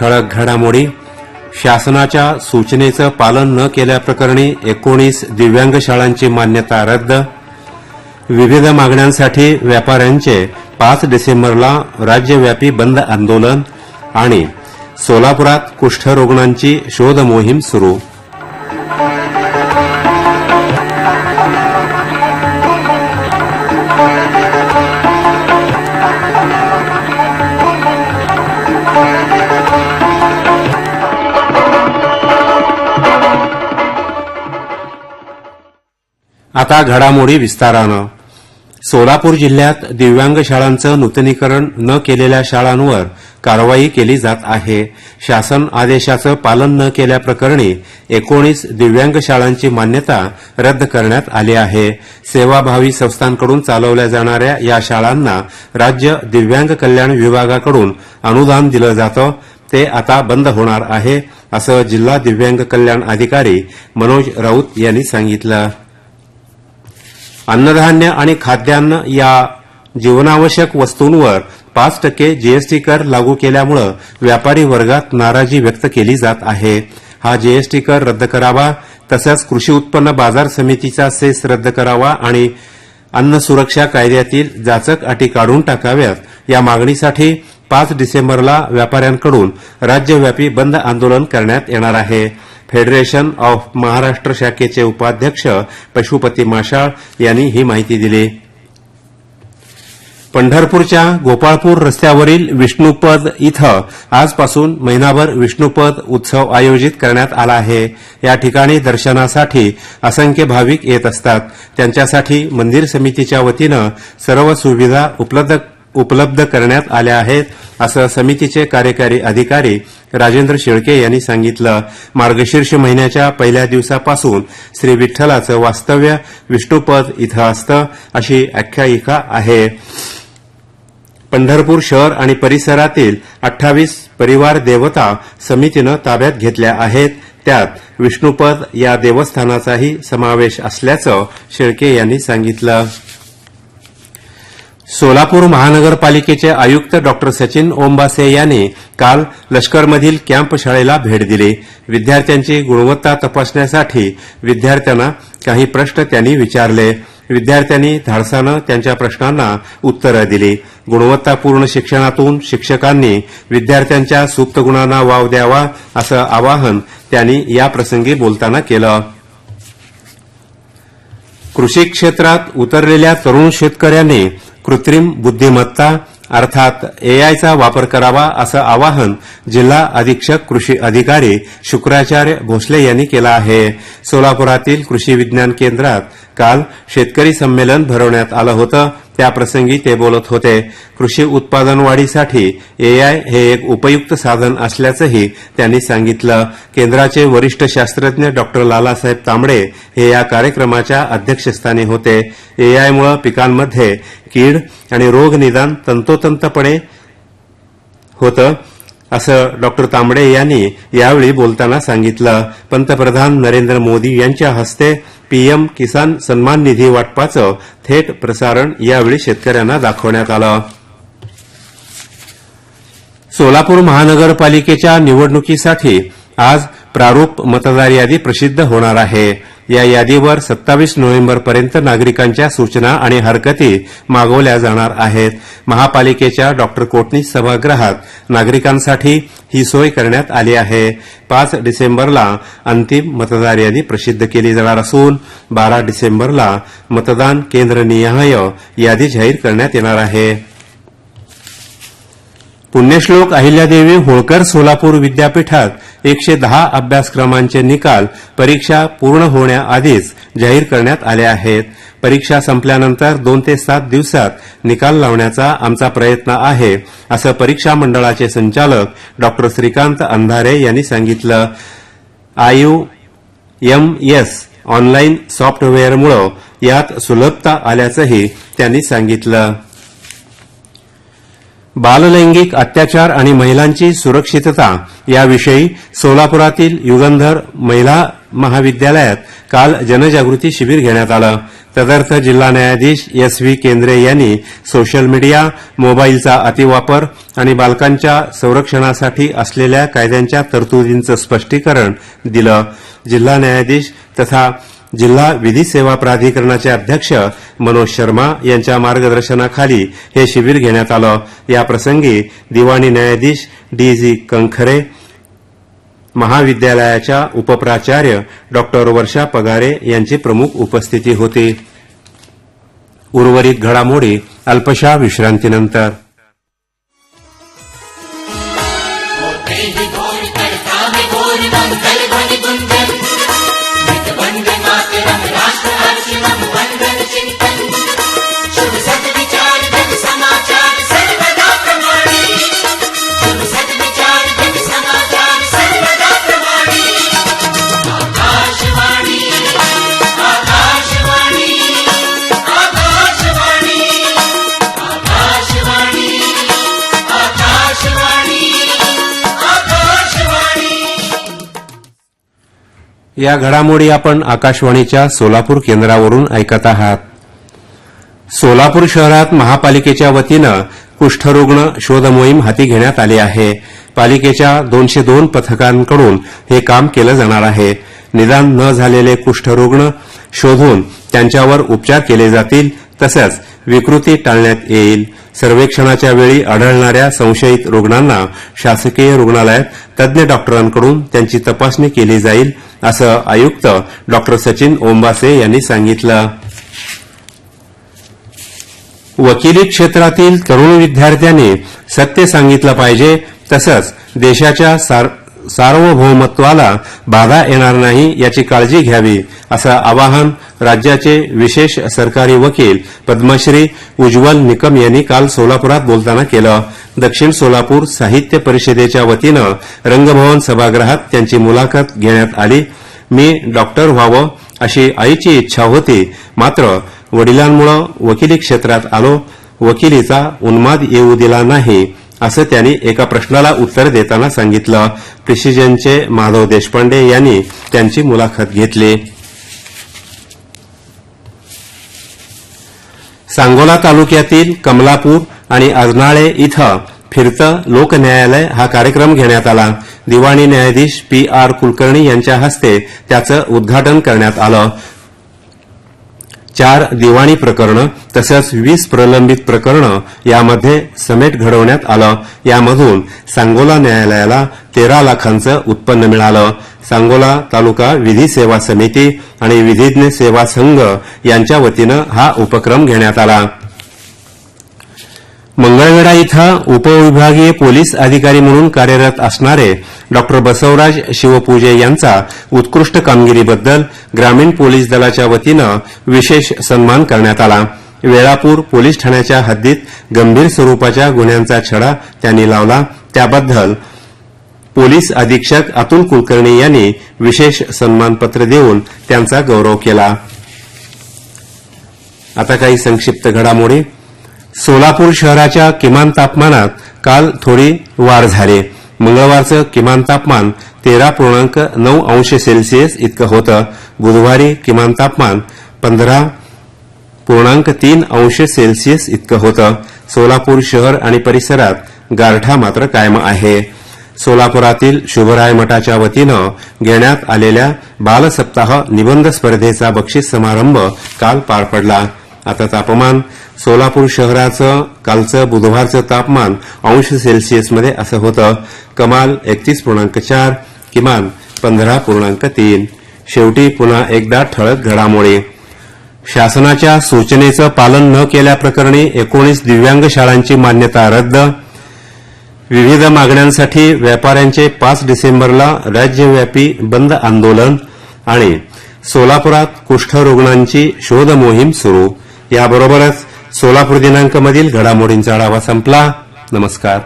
ठळक घडामोडी. शासनाच्या सूचनेचं पालन न केल्याप्रकरणी एकोणीस दिव्यांग शाळांची मान्यता रद्द. विविध मागण्यांसाठी व्यापाऱ्यांचे पाच डिसेंबरला राज्यव्यापी बंद आंदोलन आणि सोलापुरात कुष्ठरुग्णांची शोध मोहीम सुरू. आता घडामोडी विस्तारानं. सोलापूर जिल्ह्यात दिव्यांग शाळांचं नूतनीकरण न केलेल्या शाळांवर कारवाई केली जात आहे. शासन आदेशाचं पालन न केल्याप्रकरणी एकोणीस दिव्यांग शाळांची मान्यता रद्द करण्यात आली आहे. सेवाभावी संस्थांकडून चालवल्या जाणाऱ्या या शाळांना राज्य दिव्यांग कल्याण विभागाकडून अनुदान दिलं जातं. ते आता बंद होणार आहे असं जिल्हा दिव्यांग कल्याण अधिकारी मनोज राऊत यांनी सांगितलं. अन्नधान्य आणि खाद्यान्न या जीवनावश्यक वस्तूंवर पाच टक्के जीएसटी कर लागू केल्यामुळं व्यापारी वर्गात नाराजी व्यक्त केली जात आहे. हा जीएसटी कर रद्द करावा तसंच कृषी उत्पन्न बाजार समितीचा सेस रद्द करावा आणि अन्न सुरक्षा कायद्यातील जाचक अटी काढून टाकाव्यात. या मागणीसाठी पाच डिसेंबरला व्यापाऱ्यांकडून राज्यव्यापी बंद आंदोलन करण्यात येणार आहे. फेडरेशन ऑफ महाराष्ट्र शाखेचे उपाध्यक्ष पशुपती माशाळ यांनी ही माहिती दिली. पंढरपूरच्या गोपाळपूर रस्त्यावरील विष्णुपद इथं आजपासून महिनाभर विष्णुपद उत्सव आयोजित करण्यात आला आहे. या ठिकाणी दर्शनासाठी असंख्य भाविक येत असतात. त्यांच्यासाठी मंदिर समितीच्या वतीनं सर्व सुविधा उपलब्ध उपलब्ध करण्यात आल्या आहेत असं समितीचे कार्यकारी अधिकारी राजेंद्र शेळके यांनी सांगितलं. मार्गशीर्ष महिन्याच्या पहिल्या दिवसापासून श्री विठ्ठलाचं वास्तव्य विष्णुपद इथं असतं अशी आख्यायिका आहे. पंढरपूर शहर आणि परिसरातील अठ्ठावीस परिवार देवता समितीनं ताब्यात घेतल्या आहेत. त्यात विष्णुपद या देवस्थानाचाही समावेश असल्याचं शेळके यांनी सांगितलं. सोलापूर महानगरपालिकेचे आयुक्त डॉक्टर सचिन ओंबासे यांनी काल लष्करमधील कॅम्प शाळेला भेट दिली. विद्यार्थ्यांची गुणवत्ता तपासण्यासाठी विद्यार्थ्यांना काही प्रश्न त्यांनी विचारले. विद्यार्थ्यांनी धाडसानं त्यांच्या प्रश्नांना उत्तरं दिली. गुणवत्तापूर्ण शिक्षणातून शिक्षकांनी विद्यार्थ्यांच्या सुप्त गुणांना वाव द्यावा असं आवाहन त्यांनी याप्रसंगी बोलताना केलं. कृषी क्षेत्रात उतरलेल्या तरुण शेतकऱ्यांनी कृत्रिम बुद्धिमत्ता अर्थात एआयचा वापर करावा असं आवाहन जिल्हा अधीक्षक कृषी अधिकारी शुक्राचार्य भोसले यांनी केलं आहे. सोलापुरातील कृषी विज्ञान केंद्रात काल शेतकरी संमेलन भरवण्यात आलं होतं. त्याप्रसंगी ते बोलत होते कृषी उत्पादन वाढीसाठी एआय हे एक उपयुक्त साधन असल्याचंही त्यांनी सांगितलं. केंद्राचे वरिष्ठ शास्त्रज्ञ डॉक्टर लालासाहेब तांबडे हे या कार्यक्रमाच्या अध्यक्षस्थानी होते. एआयमुळे पिकांमध्ये कीड आणि रोग निदान तंतोतंतपणे होतं. असं डॉक्टर तांबडे यांनी यावेळी बोलताना सांगितलं. पंतप्रधान नरेंद्र मोदी यांच्या हस्ते पीएम किसान सन्मान निधी वाटपाचं थेट प्रसारण यावेळी शेतकऱ्यांना दाखवण्यात आलं. सोलापूर महानगरपालिकेच्या निवडणुकीसाठी आज प्रारूप मतदार यादी प्रसिद्ध होणार आहे. या यादीवर सत्तावीस नोव्हेंबरपर्यंत नागरिकांच्या सूचना आणि हरकती मागवल्या जाणार आहेत. महापालिकेच्या डॉक्टर कोटणीस सभागृहात नागरिकांसाठी ही सोय करण्यात आली आहे. पाच डिसेंबरला अंतिम मतदार यादी प्रसिद्ध केली जाणार असून बारा डिसेंबरला मतदान केंद्रनिहाय यादी जाहीर करण्यात येणार आहे. पुण्यश्लोक अहिल्यादेवी होळकर सोलापूर विद्यापीठात एकशे दहा अभ्यासक्रमांचे निकाल परीक्षा पूर्ण होण्याआधीच जाहीर करण्यात आले आहेत. परीक्षा संपल्यानंतर दोन ते सात दिवसात निकाल लावण्याचा आमचा प्रयत्न आहे असं परीक्षा मंडळाचे संचालक डॉक्टर श्रीकांत अंधारे यांनी सांगितलं. आयु एमएस ऑनलाईन सॉफ्टवेअरमुळे यात सुलभता आल्याचंही त्यांनी सांगितलं. बाललैंगिक अत्याचार आणि महिलांची सुरक्षितता याविषयी सोलापुरातील युगंधर महिला महाविद्यालयात काल जनजागृती शिबिर घेण्यात आलं. तदर्थ जिल्हा न्यायाधीश एस व्ही केंद्रे यांनी सोशल मीडिया मोबाईलचा अतिवापर आणि बालकांच्या संरक्षणासाठी असलेल्या कायद्यांच्या तरतुदींचं स्पष्टीकरण दिलं. जिल्हा न्यायाधीश तथा जिल्हा विधी सेवा प्राधिकरणाचे अध्यक्ष मनोज शर्मा यांच्या मार्गदर्शनाखाली हे शिबिर घेण्यात आलं. याप्रसंगी दिवाणी न्यायाधीश डी जी कंखरे महाविद्यालयाच्या उपप्राचार्य डॉक्टर वर्षा पगारे यांची प्रमुख उपस्थिती होती. उर्वरित घडामोडी अल्पशा विश्रांतीनंतर. या घडामोडी आपण आकाशवाणीच्या सोलापूर केंद्रावरून ऐकत आहात. सोलापूर शहरात महापालिकेच्या वतीनं कुष्ठरुग्ण शोध मोहीम हाती घेण्यात आली आहे. पालिकेच्या दोनशे दोन पथकांकडून हे काम केलं जाणार आहे. निदान न झालेले कुष्ठरुग्ण शोधून त्यांच्यावर उपचार केले जातील तसंच विकृती टाळण्यात येईल. सर्वेक्षणाच्या वेळी आढळणाऱ्या संशयित रुग्णांना शासकीय रुग्णालयात तज्ज्ञ डॉक्टरांकडून त्यांची तपासणी केली जाईल असं आयुक्त डॉक्टर सचिन ओंबासे यांनी सांगितलं. वकिली क्षेत्रातील तरुण विद्यार्थ्यांनी सत्य सांगितलं पाहिजे तसंच देशाच्या सार- सार्वभौमत्वाला बाधा येणार नाही याची काळजी घ्यावी असं आवाहन राज्याचे विशेष सरकारी वकील पद्मश्री उज्ज्वल निकम यांनी काल सोलापुरात बोलताना केलं. दक्षिण सोलापूर साहित्य परिषदेच्या वतीनं रंगभवन सभागृहात त्यांची मुलाखत घेण्यात आली. मी डॉक्टर व्हावं अशी आईची इच्छा होती. मात्र वडिलांमुळे वकिली क्षेत्रात आलो. वकिलीचा उन्माद येऊ दिला नाही असं त्यांनी एका प्रश्नाला उत्तर देताना सांगितलं. प्रिसिजनचे माधव देशपांडे यांनी त्यांची मुलाखत घेतली. सांगोला तालुक्यातील कमलापूर आणि अजनाळे इथं फिरतं लोक न्यायालय हा कार्यक्रम घेण्यात आला. दिवाणी न्यायाधीश पी आर कुलकर्णी यांच्या हस्ते त्याचं उद्घाटन करण्यात आलं. चार दिवाणी प्रकरणं तसंच वीस प्रलंबित प्रकरणं यामध्ये समेट घडवण्यात आलं. यामधून सांगोला न्यायालयाला तेरा लाखांचं उत्पन्न मिळालं. सांगोला तालुका विधी सेवा समिती आणि विधिज्ञ सेवा संघ यांच्या वतीनं हा उपक्रम घेण्यात आला. मंगळवेढा इथं उपविभागीय पोलीस अधिकारी म्हणून कार्यरत असणारे डॉक्टर बसवराज शिवपूजे यांचा उत्कृष्ट कामगिरीबद्दल ग्रामीण पोलीस दलाच्या वतीनं विशेष सन्मान करण्यात आला. वेळापूर पोलीस ठाण्याच्या हद्दीत गंभीर स्वरूपाच्या गुन्ह्यांचा छडा त्यांनी लावला. त्याबद्दल पोलीस अधीक्षक अतुल कुलकर्णी यांनी विशेष सन्मानपत्र देऊन त्यांचा गौरव केला. आता काही संक्षिप्त घडामोडी. सोलापूर शहराच्या किमान तापमानात काल थोडी वाढ झाली. मंगळवारचं किमान तापमान तेरा पूर्णांक नऊ अंश सेल्सिअस इतकं होतं. बुधवारी किमान तापमान पंधरा पूर्णांक तीन अंश सेल्सिअस इतकं होतं. सोलापूर शहर आणि परिसरात गारठा मात्र कायम आहे. सोलापुरातील शुभराय मठाच्या वतीनं घेण्यात आलेल्या बालसप्ताह निबंध स्पर्धेचा बक्षीस समारंभ काल पार पडला. आता तापमान सोलापूर शहराचं कालचं बुधवारचं तापमान अंश सेल्सिअसमध्ये असं होतं. कमाल एकतीस पूर्णांक चार किमान पंधरा पूर्णांक तीन. शेवटी पुन्हा एकदा ठळक घडामोडी. शासनाच्या सूचनेचं पालन न केल्याप्रकरणी एकोणीस दिव्यांग शाळांची मान्यता रद्द. विविध मागण्यांसाठी व्यापाऱ्यांचे पाच डिसेंबरला राज्यव्यापी बंद आंदोलन आणि सोलापुरात कुष्ठरुग्णांची शोध मोहीम सुरू. याबरोबरच सोलापूर दिनांकमधील घडामोडींचा आढावा संपला. नमस्कार.